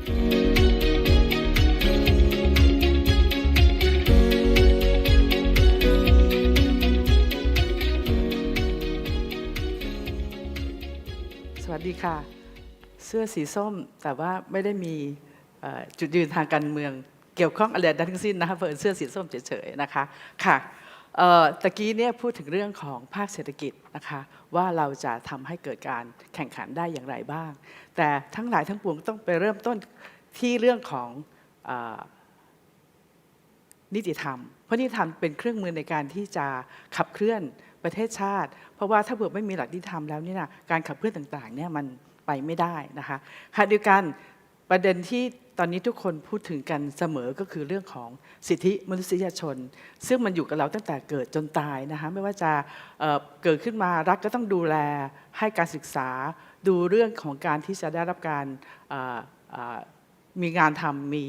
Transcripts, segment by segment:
สวัสดีค่ะ เสื้อสีส้มแต่ว่าไม่ได้มีจุดยืนทางการเมืองเกี่ยวข้องอะไรทั้งสิ้นนะคะเพิ่นเสื้อสีส้มเฉยๆนะคะค่ะ ตะกี้เนี่ยพูดถึงเรื่องของภาคเศรษฐกิจนะคะว่าเราจะทำให้เกิดการแข่งขันได้อย่างไรบ้าง แต่ทั้งหลายทั้งปวงต้องไปเริ่มต้นที่เรื่องของอนิติธรรม เพราะนิติธรรมเป็นเครื่องมือในการที่จะขับเคลื่อนประเทศชาติ เพราะว่าถ้าเผื่อไม่มีหลักนิติธรรมแล้วนี่นะการขับเคลื่อนต่างๆเนี่ยมันไปไม่ได้นะคะขณะเดียวกัน ประเด็นที่ตอนนี้ทุกคนพูดถึงกันเสมอก็คือเรื่องของสิทธิมนุษยชน ซึ่งมันอยู่กับเราตั้งแต่เกิดจนตายนะคะไม่ว่าจะเเกิดขึ้นมารัฐก็ต้องดูแลให้การศึกษา ดูเรื่องของการที่จะได้รับการมีงานทำมี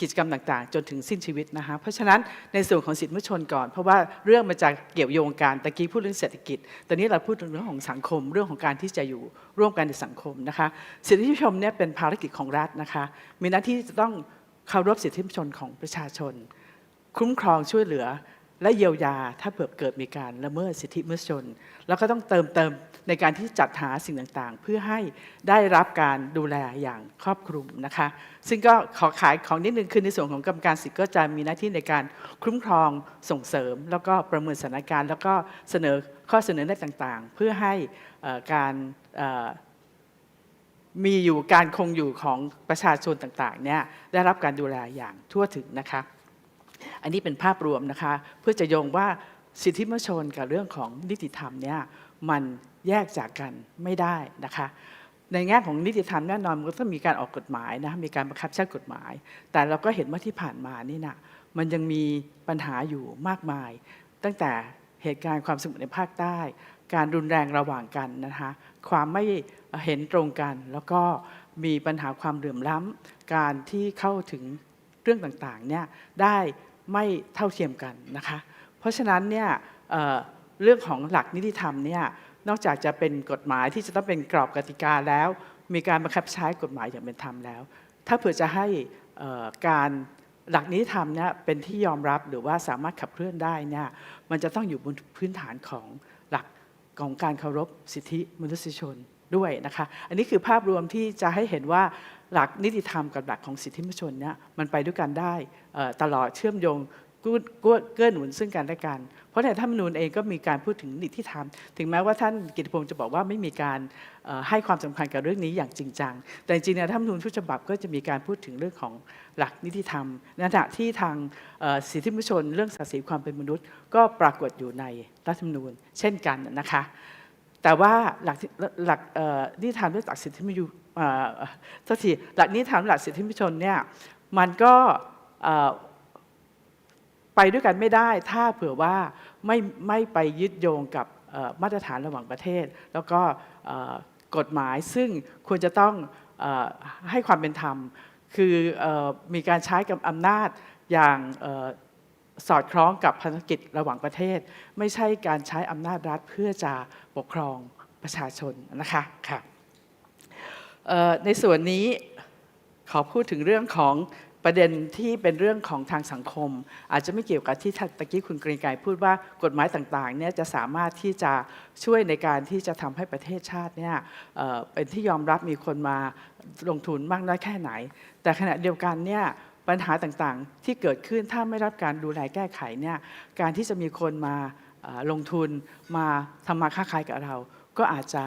กิจกรรมต่างๆ จนถึงสิ้นชีวิตนะคะเพราะฉะนั้นในส่วนของสิทธิมนุษยชนก่อน เพราะว่าเรื่องมาจากเกี่ยวโยงกันตะกี้พูดเรื่องเศรษฐกิจ ตอนนี้เราพูดถึงเรื่องของสังคมเรื่องของการที่จะอยู่ร่วมกันในสังคมนะคะสิทธิมนุษยชนเนี่ยเป็นภารกิจของรัฐนะคะมีหน้าที่จะต้องเคารพสิทธิมนุษยชนของประชาชน คุ้มครองช่วยเหลือ และเยียวยาถ้าเผื่อเกิดมีการละเมิดสิทธิมนุษยชน แล้วก็ต้องเติมเติมในการที่จัดหาสิ่งต่างๆ เพื่อให้ได้รับการดูแลอย่างครอบคลุมนะคะ ซึ่งก็ขอขายของนิดนึงคือในส่วนของกรรมการสิทธิ์ก็จะมีหน้าที่ในการคุ้มครองส่งเสริม แล้วก็ประเมินสถานการณ์ แล้วก็เสนอข้อเสนอแนะต่างๆ เพื่อให้การมีอยู่การคงอยู่ของประชาชนต่างๆเนี่ยได้รับการดูแลอย่างทั่วถึงนะคะ อันนี้เป็นภาพรวมนะคะ เพื่อจะโยงว่าสิทธิมนุษยชนกับเรื่องของนิติธรรมเนี่ยมันแยกจากกันไม่ได้นะคะ ในแง่ของนิติธรรมแน่นอนมันก็ต้องมีการออกกฎหมายนะมีการบังคับใช้กฎหมาย แต่เราก็เห็นว่าที่ผ่านมานี่นะมันยังมีปัญหาอยู่มากมาย ตั้งแต่เหตุการณ์ความสงบในภาคใต้ การรุนแรงระหว่างกันนะคะความไม่เห็นตรงกัน แล้วก็มีปัญหาความเหลื่อมล้ำการที่เข้าถึงเรื่องต่างๆเนี่ยได้ ไม่เท่าเทียมกันนะคะ เพราะฉะนั้นเนี่ยเเรื่องของหลักนิติธรรมเนี่ยนอกจากจะเป็นกฎหมายที่จะต้องเป็นกรอบกติกาแล้ว มีการบังคับใช้กฎหมายอย่างเป็นธรรมแล้ว ถ้าเผื่อจะให้การหลักนิติธรรมเนี่ยเป็นที่ยอมรับหรือว่าสามารถขับเคลื่อนได้เนี่ยมันจะต้องอยู่บนพื้นฐานของหลักของการเคารพสิทธิมนุษยชนด้วยนะคะ อันนี้คือภาพรวมที่จะให้เห็นว่า หลักนิติธรรมกับหลักของสิทธิมนุษยชนเนี่ยมันไปด้วยกันได้ตลอดเชื่อมโยงกู้เกื้อหนุนซึ่งกันและกัน เพราะในรัฐธรรมนูญเองก็มีการพูดถึงนิติธรรม ถึงแม้ว่าท่านกิติพงศ์จะบอกว่าไม่มีการให้ความสำคัญกับเรื่องนี้อย่างจริงจัง แต่จริงๆในรัฐธรรมนูญทุกฉบับก็จะมีการพูดถึงเรื่องของหลักนิติธรรมในขณะที่ทางสิทธิมนุษยชน เรื่องศักดิ์ศรีความเป็นมนุษย์ ก็ปรากฏอยู่ในรัฐธรรมนูญ เช่นกันนะคะ แต่ว่าหลักหลักนิติธรรมและหลักสิทธิมนุษย สักทีหลักนิธรรมหลักสิทธิมนุษยชนเนี่ยมันก็ไปด้วยกันไม่ได้ถ้าเผื่อว่าไม่ไม่ไปยึดโยงกับมาตรฐานระหว่างประเทศ แล้วก็กฎหมายซึ่งควรจะต้องอให้ความเป็นธรรม คืออมีการใช้กับอำนาจอย่างอสอดคล้องกับภารกิจระหว่างประเทศ ไม่ใช่การใช้อำนาจรัฐเพื่อจะปกครองประชาชนนะคะค่ะ ในส่วนนี้ขอพูดถึงเรื่องของประเด็นที่เป็นเรื่องของทางสังคม อาจจะไม่เกี่ยวกับที่ตะกี้คุณเกรียงไกรพูดว่ากฎหมายต่างๆเนี่ยจะสามารถที่จะช่วยในการที่จะทำให้ประเทศชาติเนี่ยเเป็นที่ยอมรับมีคนมาลงทุนมากน้อยแค่ไหน แต่ขณะเดียวกันเนี่ยปัญหาต่างๆที่เกิดขึ้นถ้าไม่รับการดูแลแก้ไขเนี่ยการที่จะมีคนมาลงทุนมาทำมาค้าขายกับเรา ก็อาจจะ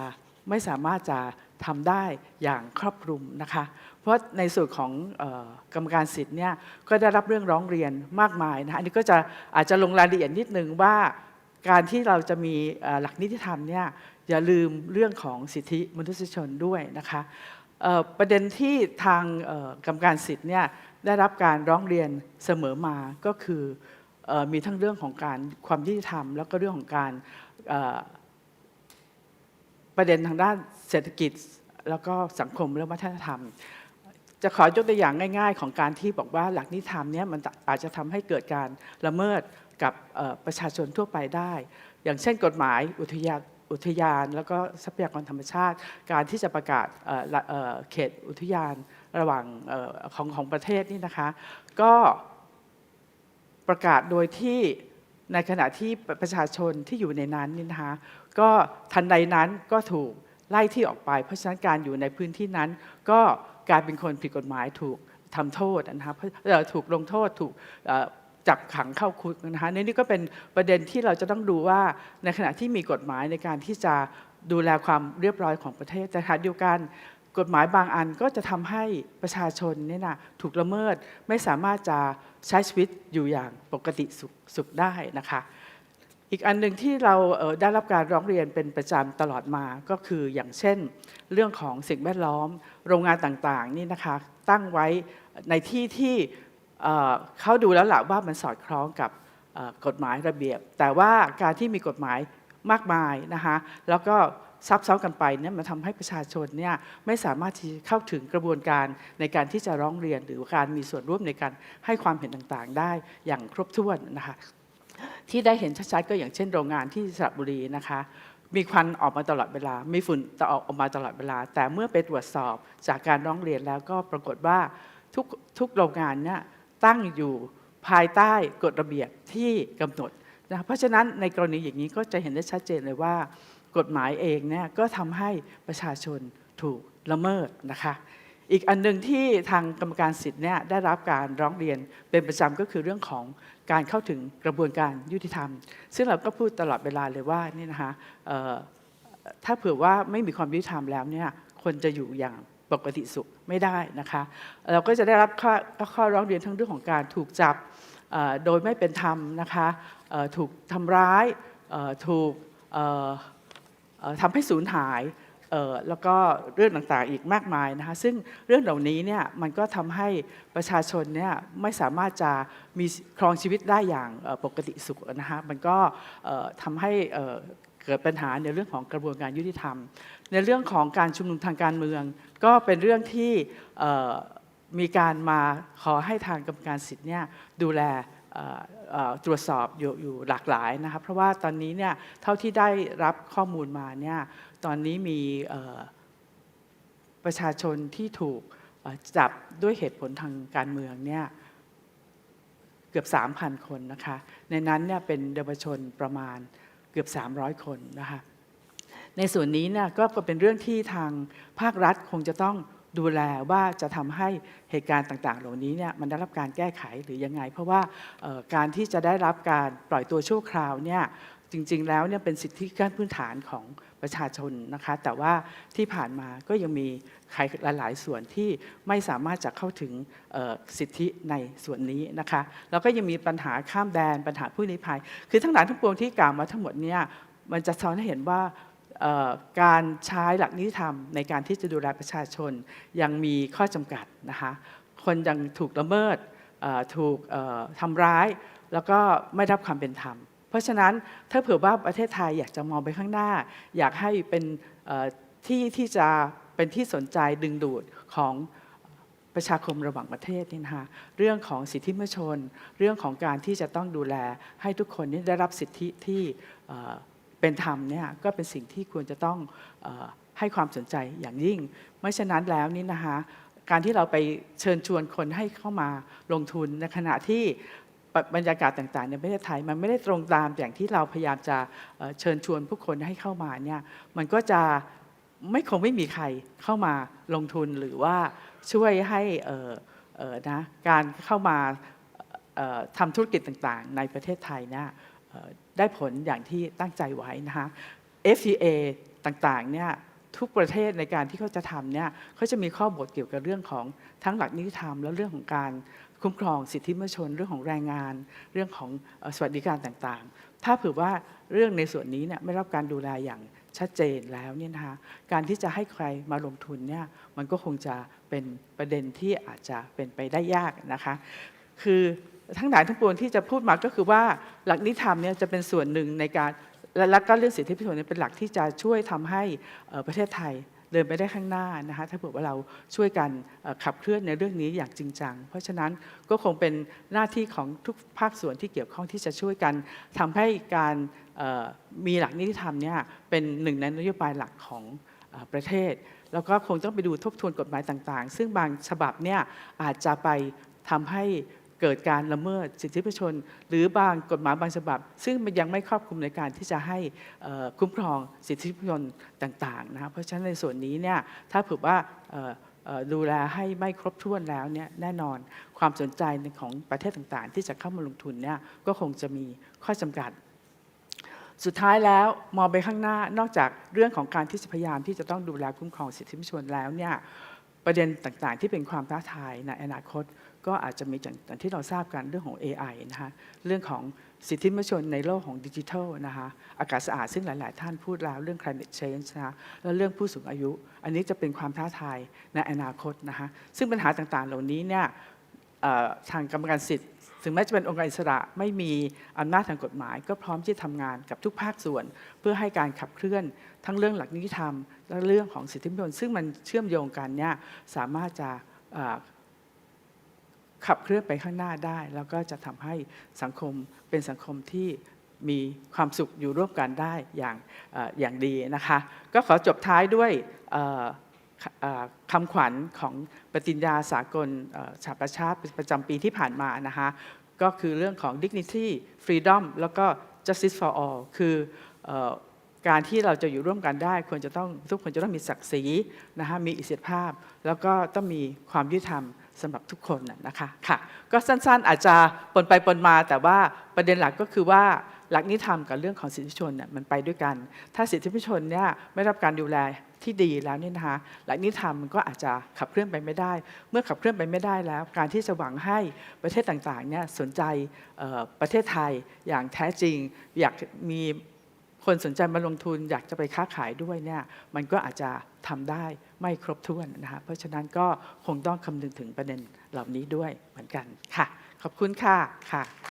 ไม่สามารถจะ ทำได้อย่างครอบคลุมนะคะ เพราะในส่วนของออกรรมการสิทธิ์เนี่ยก็ได้รับเรื่องร้องเรียนมากมายนะอันนี้ก็จะอาจจะลงรายละเอียดนิดนึงว่าการที่เราจะมีหลักนิติธรรมเนี่ยอย่าลืมเรื่องของสิทธิมนุษยชนด้วยนะคะประเด็นที่ทางกรรมการสิทธิ์เนี่ยได้รับการร้องเรียนเสมอมาก็คืออมีทั้งเรื่องของการความยุติธรรม แล้วก็เรื่องของการ ประเด็นทางด้านเศรษฐกิจ แล้วก็สังคมและวัฒนธรรม จะขอยกตัวอย่างง่าย ๆ ของการที่บอกว่าหลักนิธรรมเนี่ยมันอาจจะทำให้เกิดการละเมิดกับประชาชนทั่วไปได้ อย่างเช่นกฎหมายอุทยานอุทยานแล้วก็ทรัพยากรธรรมชาติ การที่จะประกาศเเเขตอุทยานระหว่างอของของประเทศนี่นะคะ ก็ประกาศโดยที่ในขณะที่ประชาชนที่อยู่ในนั้นนี่นะคะ ก็ทันใดนั้นก็ถูกไล่ที่ออกไป เพราะฉะนั้นการอยู่ในพื้นที่นั้น ก็กลายเป็นคนผิดกฎหมายถูกทำโทษนะคะเพราะเอ่อถูกลงโทษถูกจับขังเข้าคุกนะคะนี่นี่ก็เป็นประเด็นที่เราจะต้องดูว่าในขณะที่มีกฎหมายในการที่จะดูแลความเรียบร้อยของประเทศแต่ขณะเดียวกันกฎหมายบางอันก็จะทำให้ประชาชนเนี่ยนะถูกละเมิดไม่สามารถจะใช้ชีวิตอยู่อย่างปกติสุขสุขได้นะคะ อีกอันหนึ่งที่เราได้รับการร้องเรียนเป็นประจำตลอดมาก็คืออย่างเช่น เรื่องของสิ่งแวดล้อม โรงงานต่างๆนี่นะคะตั้งไว้ในที่ที่เขาดูแล้วหละว่ามันสอดคล้องกับกฎหมายระเบียบ แต่ว่าการที่มีกฎหมายมากมายนะคะแล้วก็ซับซ้อนกันไปเนี่ยมันทำให้ประชาชนเนี่ยไม่สามารถที่เข้าถึงกระบวนการในการที่จะร้องเรียนหรือการมีส่วนร่วมในการให้ความเห็นต่างๆ ได้อย่างครบถ้วนนะคะ ที่ได้เห็นชัดๆก็อย่างเช่นโรงงานที่สระบุรีนะคะ มีควันออกมาตลอดเวลา มีฝุ่นตออกออกมาตลอดเวลา แต่เมื่อไปตรวจสอบจากการร้องเรียนแล้วก็ปรากฏว่าทุกทุกโรงงานเนี่ยตั้งอยู่ภายใต้กฎระเบียบที่กำหนดนะเพราะฉะนั้นในกรณีอย่างนี้ก็จะเห็นได้ชัดเจนเลยว่า กฎหมายเองเนี่ยก็ทำให้ประชาชนถูกละเมิดนะคะ อีกอันหนึ่งที่ทางกรรมการสิทธิ์เนี่ยได้รับการร้องเรียนเป็นประจำก็คือเรื่องของการเข้าถึงกระบวนการยุติธรรม ซึ่งเราก็พูดตลอดเวลาเลยว่านี่นะคะถ้าเผื่อว่าไม่มีความยุติธรรมแล้วเนี่ยคนจะอยู่อย่างปกติสุขไม่ได้นะคะ เราก็จะได้รับข้อข้อร้องเรียนทั้งเรื่องของการถูกจับโดยไม่เป็นธรรมนะคะถูกทำร้ายถูกทำให้สูญหาย แล้วก็เรื่องต่างๆอีกมากมายนะคะซึ่งเรื่องเหล่านี้เนี่ยมันก็ทำให้ประชาชนเนี่ยไม่สามารถจะมีครองชีวิตได้อย่างปกติสุขนะคะมันก็เอ่อทำให้เกิดปัญหาในเรื่องของกระบวนการยุติธรรม ในเรื่องของการชุมนุมทางการเมือง ก็เป็นเรื่องที่มีการมาขอให้ทางกรรมการสิทธิ์เนี่ยดูแลตรวจสอบอยอยู่หลากหลายนะคะเพราะว่าตอนนี้เนี่ยเท่าที่ได้รับข้อมูลมาเนี่ย ตอนนี้มีประชาชนที่ถูกจับด้วยเหตุผลทางการเมืองเนี่ยเกือบ 3,000 คนนะคะ ในนั้นเนี่ยเป็นเยาวชนประมาณเกือบ 300 คนนะคะในส่วนนี้เนี่ยก็เป็นเรื่องที่ทางภาครัฐคงจะต้องดูแลว่าจะทำให้เหตุการณ์ต่าง ๆ เหล่านี้เนี่ยมันได้รับการแก้ไขหรือยังไง เพราะว่าการที่จะได้รับการปล่อยตัวชั่วคราวเนี่ยจริง ๆ แล้วเนี่ยเป็นสิทธิขั้นพื้นฐานของ ประชาชนนะคะ แต่ว่าที่ผ่านมาก็ยังมีใครหลาย ๆ ส่วนที่ไม่สามารถจะเข้าถึงสิทธิในส่วนนี้นะคะแล้วก็ยังมีปัญหาข้ามแดนปัญหาผู้ลี้ภัย คือทั้งหลายทั้งปวงที่กล่าวมาทั้งหมดเนี่ยมันจะสอนให้เห็นว่าการใช้หลักนิติธรรมในการที่จะดูแลประชาชนยังมีข้อจำกัดนะคะคนยังถูกละเมิดถูกทำร้าย แล้วก็ไม่รับความเป็นธรรม เพราะฉะนั้นถ้าเผื่อว่าประเทศไทยอยากจะมองไปข้างหน้า อยากให้เป็นที่ที่จะเป็นที่สนใจดึงดูดของประชาคมระหว่างประเทศนี่นะคะเรื่องของสิทธิมนุษยชน เรื่องของการที่จะต้องดูแลให้ทุกคนนี่ได้รับสิทธิที่เป็นธรรมเนี่ยก็เป็นสิ่งที่ควรจะต้องอให้ความสนใจอย่างยิ่ง ไม่ฉะนั้นแล้วนี่นะคะการที่เราไปเชิญชวนคนให้เข้ามาลงทุนในขณะที่ บรรยากาศต่างๆในประเทศไทยมันไม่ได้ตรงตามอย่างที่เราพยายามจะเชิญชวนผู้คนให้เข้ามาเนี่ยมันก็จะไม่คงไม่มีใครเข้ามาลงทุนหรือว่าช่วยให้นะการเข้ามาทำธุรกิจต่างๆ ในประเทศไทยเนี่ยได้ผลอย่างที่ตั้งใจไว้นะคะ FTA ต่างๆเนี่ยทุกประเทศในการที่เขาจะทำเนี่ยเขาจะมีข้อบทเกี่ยวกับเรื่องของทั้งหลักนิติธรรม และเรื่องของการ คุ้มครองสิทธิมนุษยชนเรื่องของแรงงาน เรื่องของสวัสดิการต่างๆ ถ้าเผื่อว่าเรื่องในส่วนนี้เนี่ยไม่รับการดูแลอย่างชัดเจนแล้วเนี่ยนะคะการที่จะให้ใครมาลงทุนเนี่ยมันก็คงจะเป็นประเด็นที่อาจจะเป็นไปได้ยากนะคะคือทั้งหลายทั้งปวงที่จะพูดมาก็คือว่าหลักนิธรรมเนี่ยจะเป็นส่วนหนึ่งในการและและก็เรื่องสิทธิประโยชนเนี่ยเป็นหลักที่จะช่วยทำให้ประเทศไทย เดินไปได้ข้างหน้านะคะถ้าเผื่อว่าเราช่วยกันขับเคลื่อนในเรื่องนี้อย่างจริงจัง เพราะฉะนั้นก็คงเป็นหน้าที่ของทุกภาคส่วนที่เกี่ยวข้องที่จะช่วยกันทำให้การมีหลักนิติธรรมเนี่ยเป็นหนึ่งในนโยบายหลักของอประเทศ แล้วก็คงต้องไปดูทบทวนกฎหมายต่างๆ ซึ่งบางฉบับเนี่ยอาจจะไปทำให้ เกิดการละเมิดสิทธิประชน หรือบางกฎหมายบางฉบับ ซึ่งมันยังไม่ครอบคลุมในการที่จะให้คุ้มครองสิทธิประชนต่างๆนะเพราะฉะนั้นในส่วนนี้เนี่ยถ้าเผื่อว่าดูแลให้ไม่ครบถ้วนแล้วเนี่ยแน่นอนความสนใจในของประเทศต่างๆ ที่จะเข้ามาลงทุนเนี่ยก็คงจะมีข้อจำกัด สุดท้ายแล้วมองไปข้างหน้านอกจากเรื่องของการที่จะพยายามที่จะต้องดูแลคุ้มครองสิทธิมชนแล้วเนี่ยประเด็นต่างๆ ที่เป็นความท้าทายในอนาคต ก็อาจจะมีอย่างที่เราทราบกันเรื่องของ AI นะคะเรื่องของสิทธิมนุษยชนในโลกของดิจิทัลนะคะอากาศสะอาดซึ่งหลาย ๆ ท่านพูดแล้วเรื่อง climate change นะคะแล้วเรื่องผู้สูงอายุ อันนี้จะเป็นความท้าทายในอนาคตนะคะซึ่งปัญหาต่าง ๆ เหล่านี้เนี่ยทางกรรมการสิทธิ์ถึงแม้จะเป็นองค์การอิสระไม่มีอำนาจทางกฎหมาย ก็พร้อมที่จะทำงานกับทุกภาคส่วน เพื่อให้การขับเคลื่อนทั้งเรื่องหลักนิติธรรม และเรื่องของสิทธิมนุษยชนซึ่งมันเชื่อมโยงกันเนี่ยสามารถจะ ขับเคลื่อนไปข้างหน้าได้ แล้วก็จะทำให้สังคมเป็นสังคมที่มีความสุขอยู่ร่วมกันได้อย่างอย่างดีนะคะ ก็ขอจบท้ายด้วยคำขวัญของปฏิญญาสากลเอ่อสหประชาติประจำปีที่ผ่านมานะคะ ก็คือเรื่องของ dignity freedom แล้วก็ justice for all คือออการที่เราจะอยู่ร่วมกันได้ควรจะต้องทุกคนจะต้องมีศักดิ์ศรีนะคะมีอิสรภาพ แล้วก็ต้องมีความยุติธรรม สำหรับทุกคนนะคะค่ะก็สั้นๆอาจจะปนไปปนมา แต่ว่าประเด็นหลักก็คือว่าหลักนิธรรมกับเรื่องของสิทธิชนเนี่ยมันไปด้วยกัน ถ้าสิทธิชนเนี่ยไม่รับการดูแลที่ดีแล้วเนี่ยนะคะหลักนิธรรมมันก็อาจจะขับเคลื่อนไปไม่ได้ เมื่อขับเคลื่อนไปไม่ได้แล้ว การที่จะหวังให้ประเทศต่างๆเนี่ยสนใจประเทศไทยอย่างแท้จริง อยากมี คนสนใจมาลงทุนอยากจะไปค้าขายด้วยเนี่ยมันก็อาจจะทำได้ไม่ครบถ้วนนะคะเพราะฉะนั้นก็คงต้องคำนึงถึงประเด็นเหล่านี้ด้วยเหมือนกันค่ะ ขอบคุณค่ะค่ะ